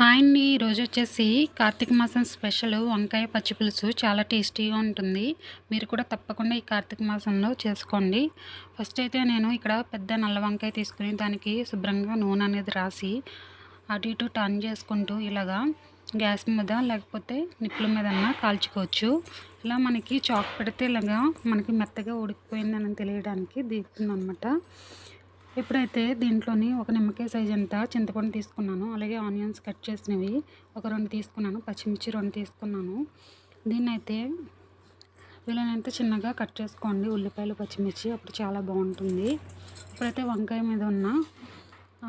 Hi అండి ఈరోజు వచ్చేసి కార్తీక మాసం స్పెషల్ వంకాయ పచ్చి పులుసు చాలా టేస్టీగా ఉంటుంది. మీరు కూడా తప్పకుండా ఈ కార్తీక మాసంలో చేసుకోండి. ఫస్ట్ అయితే నేను ఇక్కడ పెద్ద నల్ల వంకాయ తీసుకుని దానికి శుభ్రంగా నూనె అనేది రాసి అటు ఇటు టర్న్ చేసుకుంటూ ఇలాగా గ్యాస్ మీద లేకపోతే నిప్పుల మీద కాల్చుకోవచ్చు. ఇలా మనకి చాక్ పెడితే ఇలాగా మనకి మెత్తగా ఉడికిపోయిందని తెలియడానికి దిగుతుంది అనమాట ఇప్పుడైతే దీంట్లోని ఒక నిమ్మకాయ సైజ్ అంతా చింతపండు తీసుకున్నాను. అలాగే ఆనియన్స్ కట్ చేసినవి ఒక రెండు తీసుకున్నాను పచ్చిమిర్చి రెండు తీసుకున్నాను. దీన్నైతే వీలైనంత చిన్నగా కట్ చేసుకోండి. ఉల్లిపాయలు పచ్చిమిర్చి అప్పుడు చాలా బాగుంటుంది. ఇప్పుడైతే వంకాయ మీద ఉన్న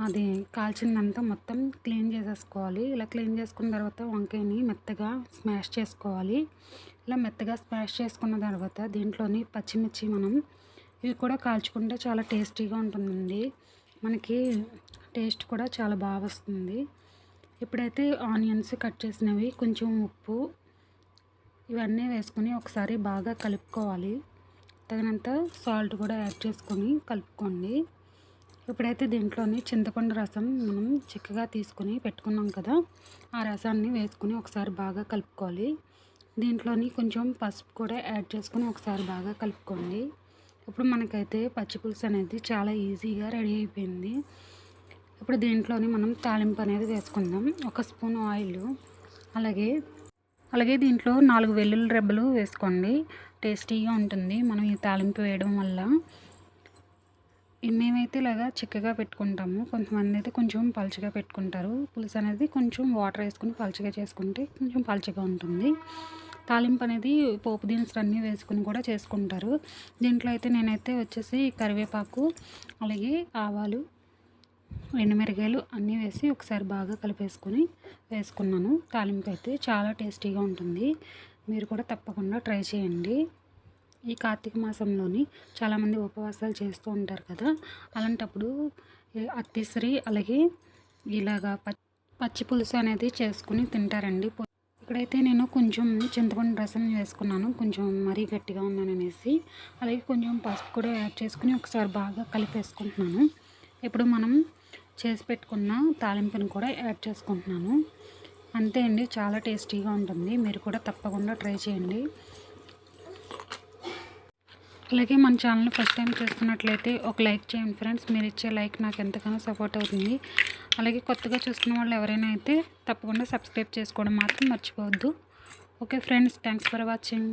అది కాల్చిందంతా మొత్తం క్లీన్ చేసేసుకోవాలి. ఇలా క్లీన్ చేసుకున్న తర్వాత వంకాయని మెత్తగా స్మాష్ చేసుకోవాలి. ఇలా మెత్తగా స్మాష్ చేసుకున్న తర్వాత దీంట్లోని పచ్చిమిర్చి మనం ఇవి కూడా కాల్చుకుంటే చాలా టేస్టీగా ఉంటుందండి. మనకి టేస్ట్ కూడా చాలా బాగా వస్తుంది. ఇప్పుడైతే ఆనియన్స్ కట్ చేసినవి కొంచెం ఉప్పు ఇవన్నీ వేసుకొని ఒకసారి బాగా కలుపుకోవాలి. తగినంత సాల్ట్ కూడా యాడ్ చేసుకొని కలుపుకోండి. ఇప్పుడైతే దీంట్లోని చింతపండు రసం మనం చిక్కగా తీసుకొని పెట్టుకున్నాం కదా ఆ రసాన్ని వేసుకొని ఒకసారి బాగా కలుపుకోవాలి. దీంట్లోని కొంచెం పసుపు కూడా యాడ్ చేసుకొని ఒకసారి బాగా కలుపుకోండి. ఇప్పుడు మనకైతే పచ్చి పులుసు అనేది చాలా ఈజీగా రెడీ అయిపోయింది. ఇప్పుడు దీంట్లోని మనం తాలింపు అనేది వేసుకుందాం. ఒక స్పూన్ ఆయిల్ అలాగే అలాగే దీంట్లో నాలుగు వెల్లుల్లి రెబ్బలు వేసుకోండి. టేస్టీగా ఉంటుంది మనం ఈ తాలింపు వేయడం వల్ల. మేమైతే ఇలాగా చిక్కగా పెట్టుకుంటాము. కొంతమంది అయితే కొంచెం పలుచగా పెట్టుకుంటారు. పులుసు అనేది కొంచెం వాటర్ వేసుకుని పలుచగా చేసుకుంటే కొంచెం పలుచగా ఉంటుంది. తాలింపు అనేది పోపు దినుసులు అన్నీ వేసుకుని కూడా చేసుకుంటారు. దీంట్లో అయితే నేనైతే వచ్చేసి కరివేపాకు అలాగే ఆవాలు ఎండుమిరగాయలు అన్నీ వేసి ఒకసారి బాగా కలిపేసుకొని వేసుకున్నాను. తాలింపు అయితే చాలా టేస్టీగా ఉంటుంది. మీరు కూడా తప్పకుండా ట్రై చేయండి. ఈ కార్తీక మాసంలోని చాలామంది ఉపవాసాలు చేస్తూ ఉంటారు కదా అలాంటప్పుడు అత్తిసరి అలాగే ఇలాగా పచ్చి పులుసు అనేది చేసుకుని తింటారండి. ఇక్కడైతే నేను కొంచెం చింతపండు రసం వేసుకున్నాను. కొంచెం మరీ గట్టిగా ఉందని అనేసి అలాగే కొంచెం పసుపు కూడా యాడ్ చేసుకుని ఒకసారి బాగా కలిపేసుకుంటున్నాను. ఇప్పుడు మనం చేసి పెట్టుకున్న తాలింపుని కూడా యాడ్ చేసుకుంటున్నాను. అంతే అండి చాలా టేస్టీగా ఉంటుంది. మీరు కూడా తప్పకుండా ట్రై చేయండి. అలాగే మన ఛానల్ ఫస్ట్ టైం చూస్తున్నట్లయితే ఒక లైక్ చేయండి ఫ్రెండ్స్. మీరు ఇచ్చే లైక్ నాకు ఎంతగానో సపోర్ట్ అవుతుంది. అలాగే కొత్తగా చూస్తున్న వాళ్ళు ఎవరైనా అయితే తప్పకుండా సబ్స్క్రైబ్ చేసుకోవడం మాత్రం మర్చిపోవద్దు. Okay friends thanks for watching.